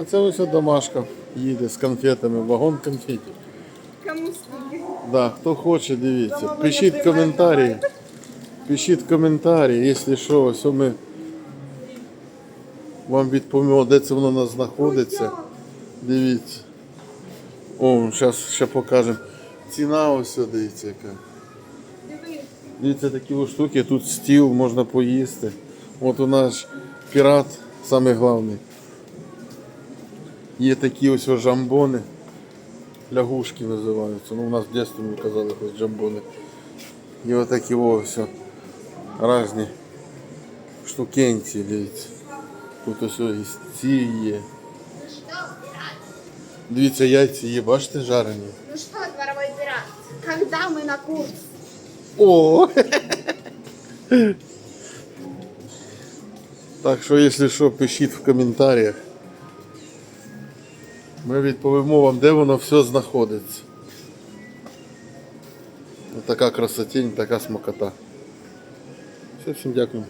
А це ось домашка їде з конфетами, вагон конфетів. Кому скільки? Да, хто хоче, дивіться. Пишіть коментарі. Пишіть коментарі, якщо що, ось ми вам відповімо, де це воно у нас знаходиться. Дивіться. О, зараз ще покажемо. Ціна ось, дивіться яка. Дивіться такі ось штуки, тут стіл, можна поїсти. От у нас пірат, самий головний. Є такі ось ось жамбони. Лягушки називаються. Ну, у нас в дитинстві ми казали ось джамбони. І отакі ось різні штукенці, дивіться. Тут ось ось ці є. Дивіться, яйця є, бачите, жарені. Ну что, дворовой пират, когда мы на курс? О! Так що, якщо що, пишіть в коментарях. Ми відповімо вам, де воно все знаходиться. Така красотінь, така смакота. Всім дякую.